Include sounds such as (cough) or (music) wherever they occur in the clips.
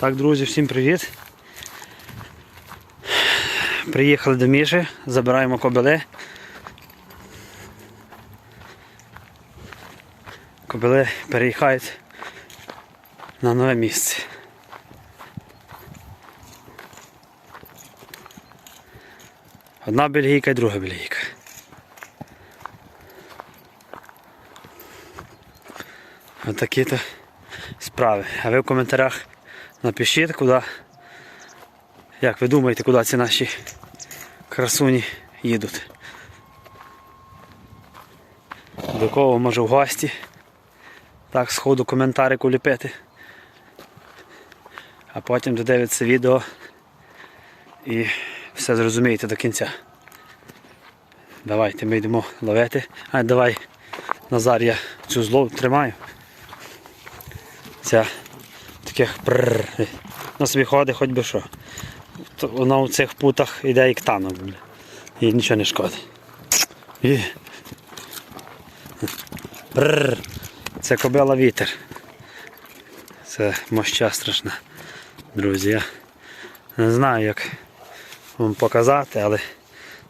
Так, друзі, всім привіт. Приїхали до Міші, забираємо кобили. Кобили переїхають на нове місце. Одна бельгійка і друга бельгійка. Отакі то справи. А ви в коментарях напишіть, куди, як ви думаєте, куди ці наші красуні їдуть. До кого може в гості. Так, сходу коментарику ліпити. А потім додивитися відео і все зрозумієте до кінця. Давайте ми йдемо ловити. А давай, Назар, я цю злову тримаю. Ця таких прррр. На собі ходить хоч би що. Вона у цих путах йде як танок. Їй нічого не шкодить. І... Прррр. Це кобила вітер. Це моща страшна. Друзі, я не знаю як вам показати, але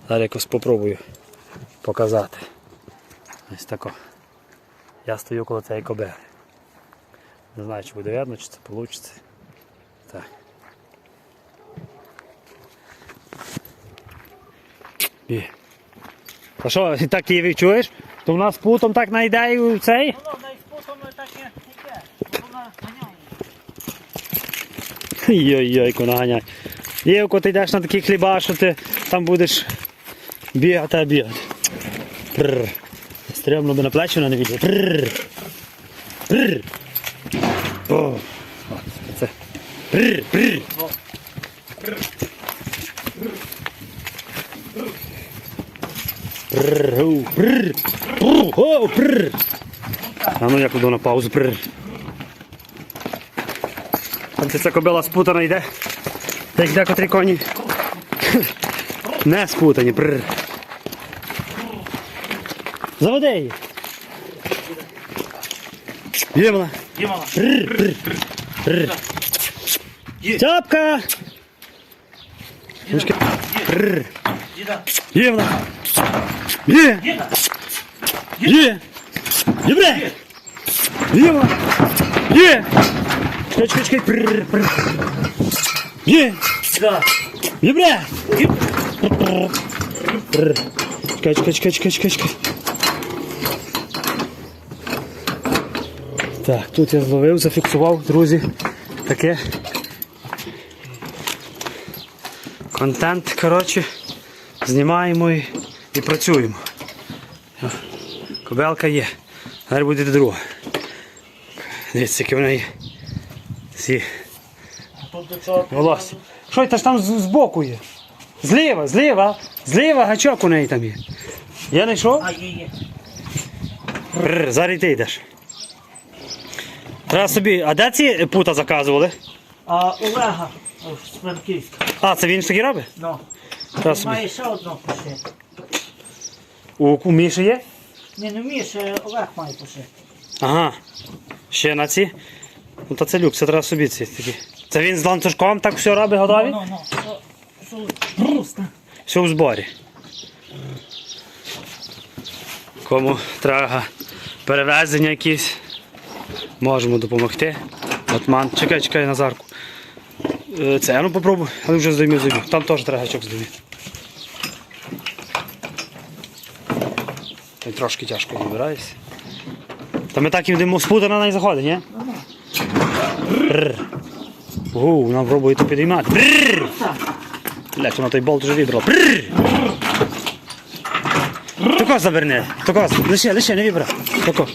зараз якось спробую показати. Ось тако. Я стою коло цієї кобили. Не знаю, чи буде видно, чи це вийде. Так. І. А що, і так її відчуєш? То в нас путом так найде і цей? Воно десь потім так і йде. Вона ганяє. Йой-йой, вона ганяє. Євко, ти йдеш на такі хліба, що ти там будеш бігати, а бігати. Прррр. Стрімно би на плечі вона не відео. Прррр. Прррр. О, о, це. Прррр, оу, прррр. Прррр, оу, прррр. А ну я кладу на паузу. Прррр. Там ця кобила спутана йде. Та як декотрі коні. Не спутані. Прррр. Заводи її. Є вона. Дімала. Тяпка. Ручка. Прррр. Діда. Є вона. Є. Діда. Є. Є, бре. Є вона. Є. Чекай, чекай, чекай. Прррр, прррр. Є. Діда. Є, бре. Прррр. Чекай, чекай, чекай, чекай, чекай, Так, тут я зловив, зафіксував, друзі. Таке. Контент, коротше, знімаємо і, і працюємо. Кобелка є. Зараз буде друга. Дивіться, які в неї цього. волосся. Що це ж там з- збоку є? Зліва, зліва, зліва гачок у неї там є. Я не йшов? А є, є. Зараз ти йдеш. Треба собі. А де ці пута заказували? А Олега з Франківська. А, це він ж таки робить? Ну. Треба Він собі. має ще одну пошити. У, у Міші є? Не, не вмієш, Олег має пошити. Ага. Ще на ці. Ну то це люк, це треба собі ці такі. Це він з ланцюжком так все робить готові? Ну, ну, ну. Що- Просто. Все в зборі. Кому треба перевезення якісь, можемо допомогти. Отман. Чекай, чекай Назарку. Е, Це, а ну попробуй, але вже здоймів зайду. Там теж треба гачок здоймів. Трошки тяжко вибираєшся. Та ми так і йдемо спутана не заходить, ні? Гу, вона пробує то підіймати. Блять, вона той болт вже вибрала. Бррр. Тако заверни. Тако, лише, лише, не вибрав. Тако.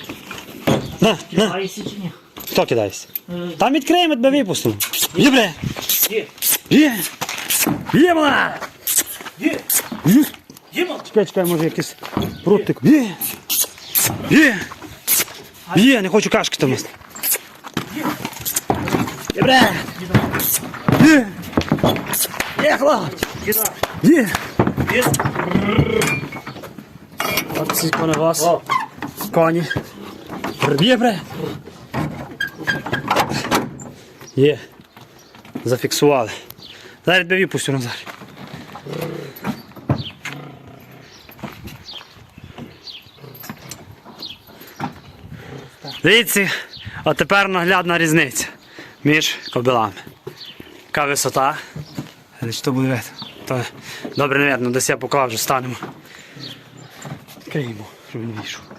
На, на. Чи ні? Хто кидається? Е, Там відкриємо, тебе випустимо. Є, бля. Є. Є. Є, вона. Є. Є. Чекай, чекай, може якийсь прутик. Є. Є. Є, не хочу кашки там. Є, бля. Є. Є, хлопці. Є. Є. От ці кони вас. Коні. Є, бре. Є. зафіксували. Зараз тебе випустю Назар. Дивіться, а тепер наглядна різниця між кобилами. Яка висота. Що буде видно? То добре не видно, десь я покажу, станемо. Відкриємо, щоб він вийшов.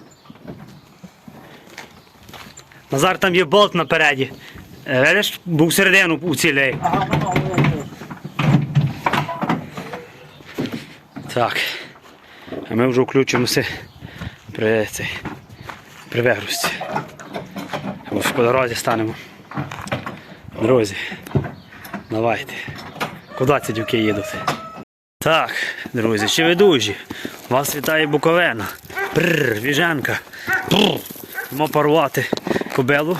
Назар там є болт напереді. Е, Видиш, був середину уцілей. Так. А ми вже включимося при, цей, при вигрузці. Або по дорозі станемо. Друзі, давайте. Куди ці дюки їдуть? Так, друзі, чи ви дужі? Вас вітає Буковина. Бррр, віжанка. Бррр. Йдемо порвати кобелу.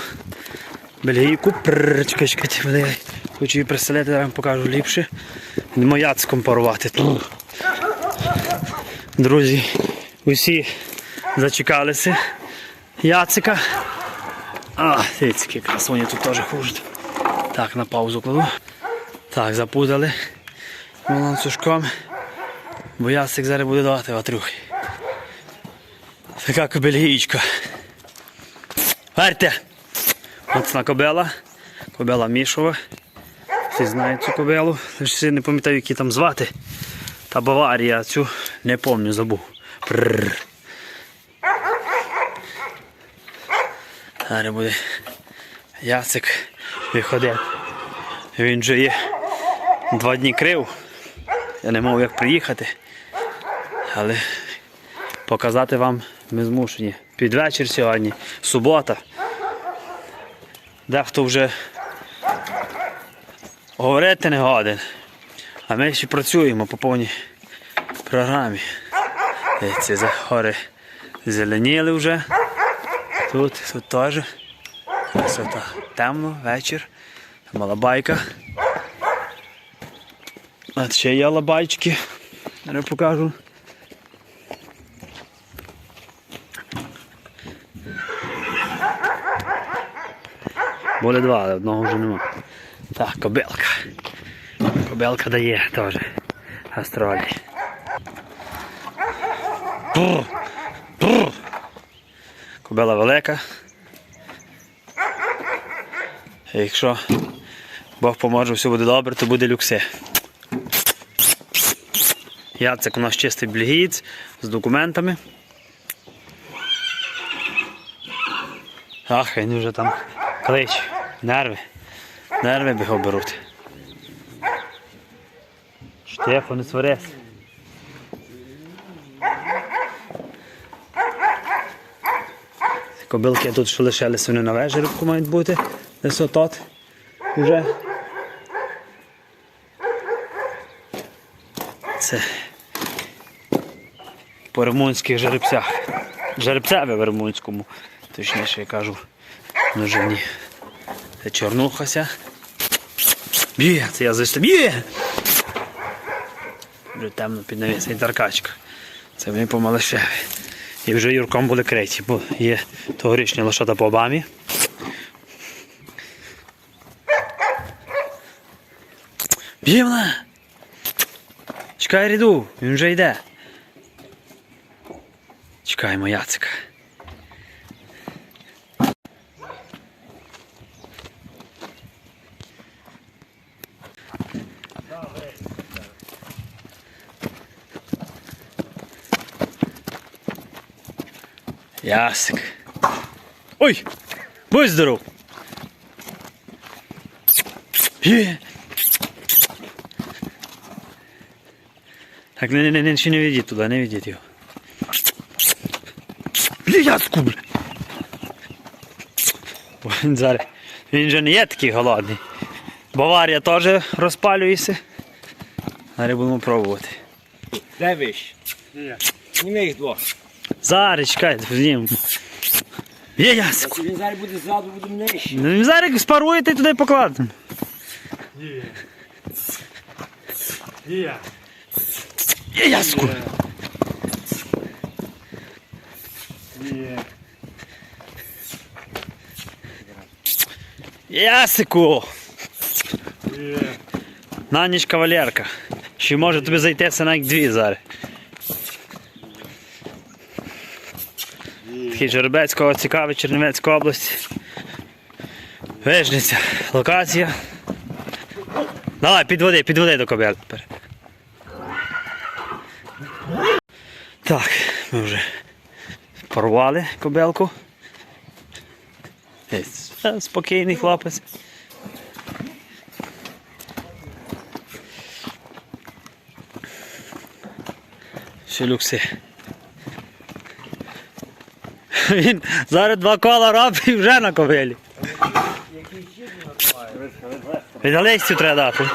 Бельгійку. Чекай, чекайте, блядь. Хочу її приселити, я вам покажу ліпше. Йдемо яцком порвати. Бррр. Друзі, усі зачекалися. Яцика. А, які красуні тут теж хужуть. Так, на паузу кладу. Так, запутали. Ланцюжком. Бо ясик зараз буде давати ватрюхи. Така кобельгічка. Верте! Оцна кобела. Кобела Мішова. Всі знають цю кобелу. Лише не пам'ятаю, які там звати. Та Баварія цю не пам'ятаю, забув. Прррр. Зараз буде яцик виходить. Він же є два дні крив. Я не мав як приїхати. Але показати вам ми змушені. Під вечір сьогодні, субота. Дехто вже говорити не годен. А ми ще працюємо по повній програмі. Ці гори зеленіли вже. Тут, тут теж. Красота. Темно, вечір. Малабайка. От ще є лабайчики. Зараз покажу. Були два, але одного вже нема. Так, кобилка. Кобилка дає теж гастролі. Кобила велика. Якщо Бог поможе, все буде добре, то буде люксе. Яцик у нас чистий бельгієць з документами. Ах, він вже там клич. Нерви. Нерви його беруть. Штефо, не сварись. Кобилки тут що лишилися, вони на вежерівку мають бути. Десь отот. Уже. Це по румунських жеребцях. Жеребцеві в румунському, точніше я кажу, множині. Чорнухася. Б'є, це я зайшов. Б'є! Вже темно під і таркачка. Це вони по малишеві. І вже Юрком були криті, бо є тогорічні лошата по обамі. Б'є вона! Чекай ряду, він вже йде. Чекаємо Яцика. Ясик. Ой! Будь здоров! Є! Так, не, не, не, ще не ведіть туди, не ведіть його. Бля, яску, бля. Він зараз. Він же не є такий голодний. Баварія теж розпалюється. Зараз будемо пробувати. Де вище? Зніми їх двох. Зараз, чекай, знімемо. Є яску. Він зараз буде ззаду, буде нижче. Ну, він зараз спаруєте і туди покладемо. Є. Є яску. Є. Ясику. На ніч кавалерка. Ще може тобі зайти це навіть дві зараз. Такий жеребецького цікавий Чернівецька область. Вижниця. Локація. Давай, підводи, підводи до кобел. тепер. Так, ми вже порвали кобелку. Е, Спокійний хлопець. Ще люкси. (laughs) Він зараз два кола робить і вже на ковилі. Від Олексію треба дати.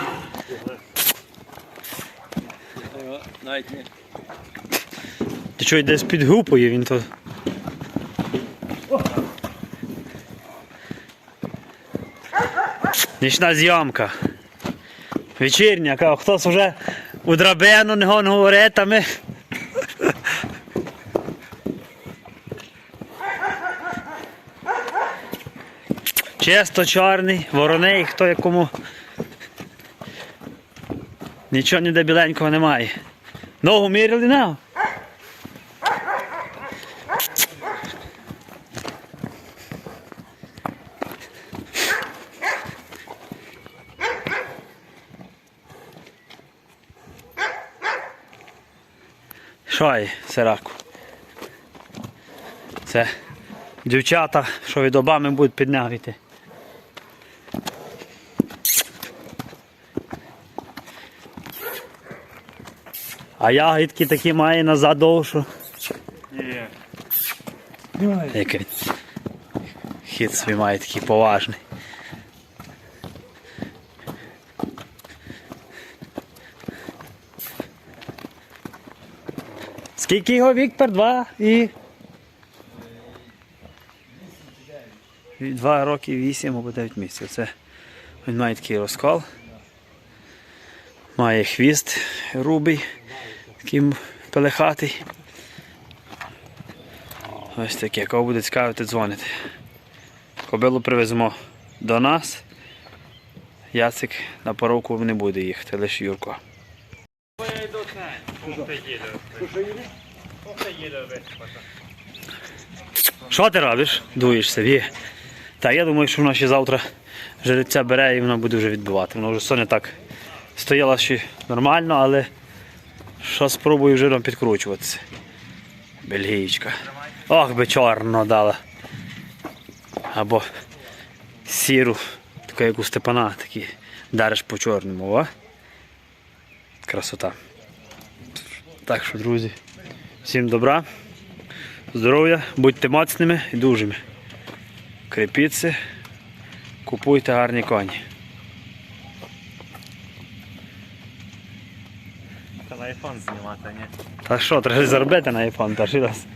Ти що десь під групою він то. Нічна зйомка. Вечірня, хтось вже у драбину не говорить, а ми. Чисто чорний, вороний, хто якому. Нічого ніде біленького немає. Ногу міряли на? Є, сираку? Це дівчата, що від обами будуть піднявити. А ягідки такі має назад довшу. Який хід свій має такий поважний. Скільки його Віктор? Два і. Два роки вісім або дев'ять місяців. Це він має такий розкол. Має хвіст рубий, такий м- пелехатий. Ось таке, кого буде цікавити, дзвонити. Кобилу привеземо до нас. Яцик на поровку не буде їхати, лише Юрко. Що ти робиш? Дуєшся, ві. Та я думаю, що воно ще завтра жеребця бере і воно буде вже відбивати. Воно вже соня так стояла ще нормально, але що спробую жиром підкручуватися. Бельгійчка. Ох би чорно дала. Або сіру, таку як у Степана, такі дариш по чорному, о? Красота. Так що, друзі, всім добра, здоров'я, будьте моцними і дужими. Крепіться, купуйте гарні коні. Та на айфон знімати, ні? А що, треба заробити на iPhone перший раз.